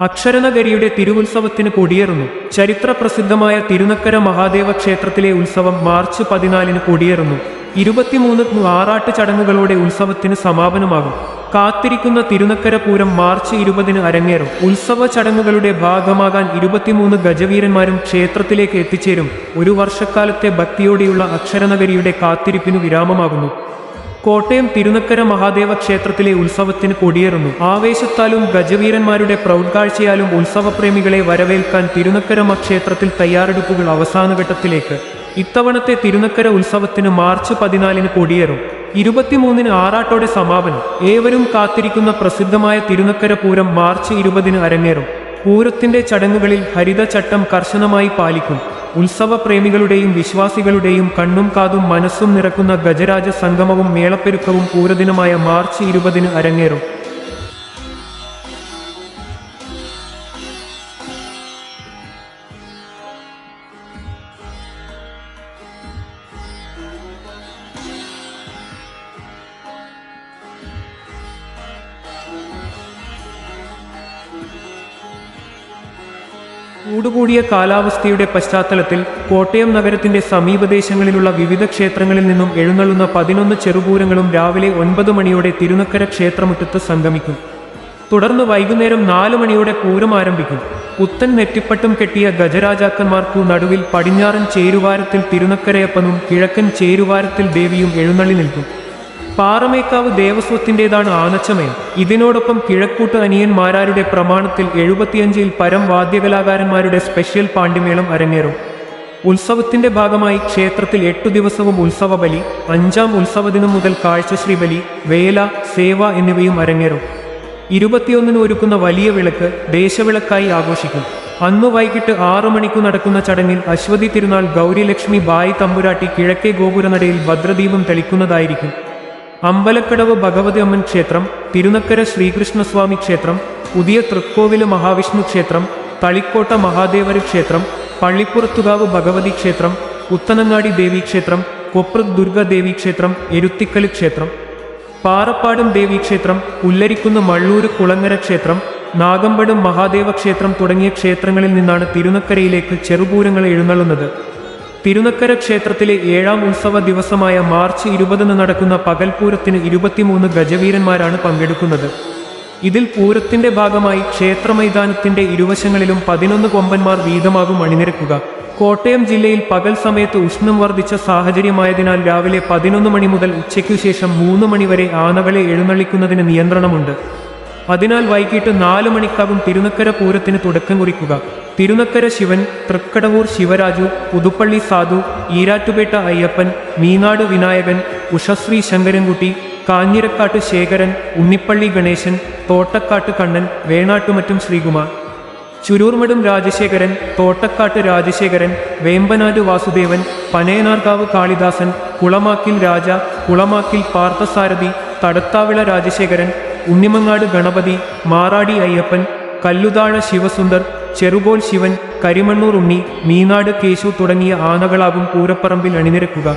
അക്ഷരനഗരിയുടെ തിരുവുത്സവത്തിന് കൊടിയേറുന്നു. ചരിത്ര പ്രസിദ്ധമായ തിരുനക്കര മഹാദേവ ക്ഷേത്രത്തിലെ ഉത്സവം മാർച്ച് പതിനാലിന് കൊടിയേറുന്നു. ഇരുപത്തിമൂന്ന് ആറാട്ട് ചടങ്ങുകളോടെ ഉത്സവത്തിന് സമാപനമാകും. കാത്തിരിക്കുന്ന തിരുനക്കര പൂരം മാർച്ച് ഇരുപതിന് അരങ്ങേറും. ഉത്സവ ചടങ്ങുകളുടെ ഭാഗമാകാൻ ഇരുപത്തിമൂന്ന് ഗജവീരന്മാരും ക്ഷേത്രത്തിലേക്ക് എത്തിച്ചേരും. ഒരു വർഷക്കാലത്തെ ഭക്തിയോടെയുള്ള അക്ഷരനഗരിയുടെ കാത്തിരിപ്പിനു വിരാമമാകുന്നു. കോട്ടയം തിരുനക്കര മഹാദേവ ക്ഷേത്രത്തിലെ ഉത്സവത്തിന് കൊടിയേറുന്നു. ആവേശത്താലും ഗജവീരന്മാരുടെ പ്രൗഢാഴ്ചയാലും ഉത്സവപ്രേമികളെ വരവേൽക്കാൻ തിരുനക്കരമ ക്ഷേത്രത്തിൽ തയ്യാറെടുപ്പുകൾ അവസാനഘട്ടത്തിലേക്ക് ഇത്തവണത്തെ തിരുനക്കര ഉത്സവത്തിന് മാർച്ച് പതിനാലിന് കൊടിയേറും. ഇരുപത്തിമൂന്നിന് ആറാട്ടോടെ സമാപനം. ഏവരും കാത്തിരിക്കുന്ന പ്രസിദ്ധമായ തിരുനക്കര പൂരം മാർച്ച് ഇരുപതിന് അരങ്ങേറും. പൂരത്തിന്റെ ചടങ്ങുകളിൽ ഹരിതചട്ടം കർശനമായി പാലിക്കും. ഉത്സവപ്രേമികളുടെയും വിശ്വാസികളുടെയും കണ്ണും കാതും മനസ്സും നിറക്കുന്ന ഗജരാജ സംഗമവും മേളപ്പെരുക്കവും പൂരദിനമായ മാർച്ച് ഇരുപതിന് അരങ്ങേറും. കൂടുകൂടിയ കാലാവസ്ഥയുടെ പശ്ചാത്തലത്തിൽ കോട്ടയം നഗരത്തിന്റെ സമീപദേശങ്ങളിലുള്ള വിവിധ ക്ഷേത്രങ്ങളിൽ നിന്നും എഴുന്നള്ളുന്ന പതിനൊന്ന് ചെറുപൂരങ്ങളും രാവിലെ ഒൻപത് മണിയോടെ തിരുനക്കര ക്ഷേത്രമുറ്റത്ത് സംഗമിക്കും. തുടർന്ന് വൈകുന്നേരം നാലു മണിയോടെ പൂരം ആരംഭിക്കും. പുത്തൻ നെറ്റിപ്പട്ടും കെട്ടിയ ഗജരാജാക്കന്മാർക്കു നടുവിൽ പടിഞ്ഞാറൻ ചേരുവാരത്തിൽ തിരുനക്കരയപ്പനും കിഴക്കൻ ചേരുവാരത്തിൽ ദേവിയും എഴുന്നള്ളി നിൽക്കും. പാറമേക്കാവ് ദേവസ്വത്തിന്റെതാണ് ആനച്ചമയം. ഇതിനോടൊപ്പം കിഴക്കൂട്ട് അനിയന്മാരാരുടെ പ്രമാണത്തിൽ എഴുപത്തിയഞ്ചിൽ പരം വാദ്യകലാകാരന്മാരുടെ സ്പെഷ്യൽ പാണ്ഡിമേളം അരങ്ങേറും. ഉത്സവത്തിന്റെ ഭാഗമായി ക്ഷേത്രത്തിൽ എട്ടു ദിവസവും ഉത്സവ ബലി അഞ്ചാം ഉത്സവ ദിനം മുതൽ കാഴ്ചശ്രീ ബലി വേല സേവ എന്നിവയും അരങ്ങേറും. ഇരുപത്തിയൊന്നിന് ഒരുക്കുന്ന വലിയ വിളക്ക് ദേശവിളക്കായി ആഘോഷിക്കും. അന്ന് വൈകിട്ട് ആറു മണിക്ക് നടക്കുന്ന ചടങ്ങിൽ അശ്വതി തിരുനാൾ ഗൗരിലക്ഷ്മി ബായി തമ്പുരാട്ടി കിഴക്കേ ഗോപുരനടയിൽ ഭദ്രദീപം തെളിക്കുന്നതായിരിക്കും. അമ്പലക്കടവ് ഭഗവതി അമ്മൻ ക്ഷേത്രം തിരുനക്കര ശ്രീകൃഷ്ണസ്വാമി ക്ഷേത്രം പുതിയ തൃക്കോവിൽ മഹാവിഷ്ണു ക്ഷേത്രം തളിക്കോട്ട മഹാദേവര ക്ഷേത്രം പള്ളിപ്പുറത്തുകാവ് ഭഗവതി ക്ഷേത്രം പുത്തനങ്ങാടി ദേവീക്ഷേത്രം കൊപ്രത് ദുർഗ ദേവീക്ഷേത്രം എരുത്തിക്കൽ ക്ഷേത്രം. പാറപ്പാടും ദേവീക്ഷേത്രം പുല്ലരിക്കുന്ന് മള്ളൂര് കുളങ്ങര ക്ഷേത്രം നാഗമ്പടം മഹാദേവ ക്ഷേത്രം തുടങ്ങിയ ക്ഷേത്രങ്ങളിൽ നിന്നാണ് തിരുനക്കരയിലേക്ക് ചെറുപൂരങ്ങൾ എഴുന്നള്ളുന്നത്. തിരുനക്കര ക്ഷേത്രത്തിലെ ഏഴാം ഉത്സവ ദിവസമായ മാർച്ച് ഇരുപതിന് നടക്കുന്ന പകൽപൂരത്തിന് ഇരുപത്തിമൂന്ന് ഗജവീരന്മാരാണ് പങ്കെടുക്കുന്നത്. ഇതിൽ പൂരത്തിന്റെ ഭാഗമായി ക്ഷേത്ര മൈതാനത്തിന്റെ ഇരുവശങ്ങളിലും പതിനൊന്ന് കൊമ്പന്മാർ വീതമാകും അണിനിരക്കുക. കോട്ടയം ജില്ലയിൽ പകൽ സമയത്ത് ഉഷ്ണം വർദ്ധിച്ച സാഹചര്യമായതിനാൽ രാവിലെ പതിനൊന്ന് മണി മുതൽ ഉച്ചയ്ക്കു ശേഷം മൂന്ന് മണിവരെ ആനകളെ എഴുന്നള്ളിക്കുന്നതിന് നിയന്ത്രണമുണ്ട്. അതിനാൽ വൈകിട്ട് നാല് മണിക്കാകും തിരുനക്കര പൂരത്തിന് തുടക്കം കുറിക്കുക. തിരുനക്കര ശിവൻ തൃക്കടവൂർ ശിവരാജു പുതുപ്പള്ളി സാധു ഈരാറ്റുപേട്ട അയ്യപ്പൻ മീനാട് വിനായകൻ ഉഷശ്രീ ശങ്കരൻകുട്ടി കാഞ്ഞിരക്കാട്ട് ശേഖരൻ ഉണ്ണിപ്പള്ളി ഗണേശൻ തോട്ടക്കാട്ട് കണ്ണൻ വേണാട്ടുമറ്റും ശ്രീകുമാർ. ചുരൂർമടും രാജശേഖരൻ തോട്ടക്കാട്ട് രാജശേഖരൻ വേമ്പനാട് വാസുദേവൻ പനയനാർകാവ് കാളിദാസൻ കുളമാക്കിൽ രാജ കുളമാക്കിൽ പാർത്ഥസാരഥി തടത്താവിള രാജശേഖരൻ ഉണ്ണിമങ്ങാട് ഗണപതി മാറാടി അയ്യപ്പൻ കല്ലുതാഴ ശിവസുന്ദർ ചെറുകോൽ ശിവൻ കരിമണ്ണൂർ ഉണ്ണി മീനാട് കേശു തുടങ്ങിയ ആനകളാകും പൂരപ്പറമ്പിൽ അണിനിരക്കുക.